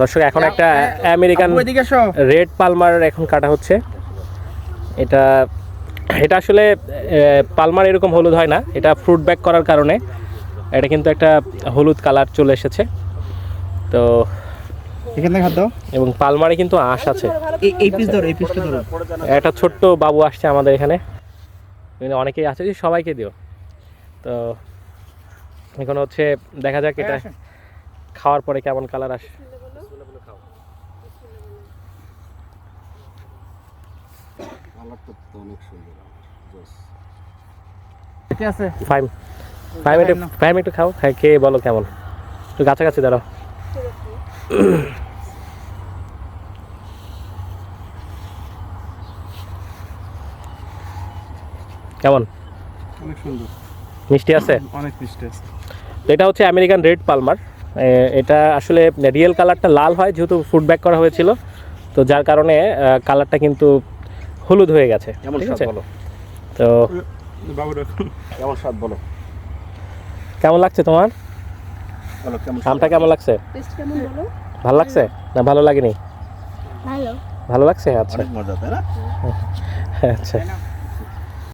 দর্শক এখন একটা আমেরিকান রেড পালমার এখন কাটা হচ্ছে। এটা এটা আসলে পালমার এরকম হলুদ হয় না। এটা ফ্রুট ব্যাক করার কারণে। এটা কিন্তু একটা হলুদ কালার চলে এসেছে। তো এখানে খাদ্য? এবং পালমারে কিন্তু আঁশ আছে। এই পিস ধরো এই পিসটা ধরো। একটা ছোট্ট বাবু আসছে আমাদের এখানে। এখানে অনেকেই আছে যে সবাইকে দিও। তো এখন হচ্ছে দেখা যাক এটা খাওয়ার পরে কেমন কালার আসে। ঠিক আছে? ফাইম ফাইম একটু ফাইম একটু খাও খাই খেয়ে বলো কেমন। একটু কাছাকাছি দাঁড়াও। কেমন? অনেক সুন্দর। মিষ্টি আছে? অনেক মিষ্টি আছে। এটা হচ্ছে আমেরিকান রেড পালমার। এটা আসলে রিয়েল কালারটা লাল হয় যেহেতু ফুড ব্যাক করা হয়েছিল। তো যার কারণে কালারটা কিন্তু হলুদ হয়ে গেছে ঠিক আছে? তো কেমন স্বাদ বলো? কেমন লাগছে তোমার? বলো কেমন আমটা কেমন লাগছে? টেস্ট ভালো লাগছে? না ভালো লাগেনি? ভালো। ভালো লাগছে? আচ্ছা। অনেক মজা তাই না? আচ্ছা।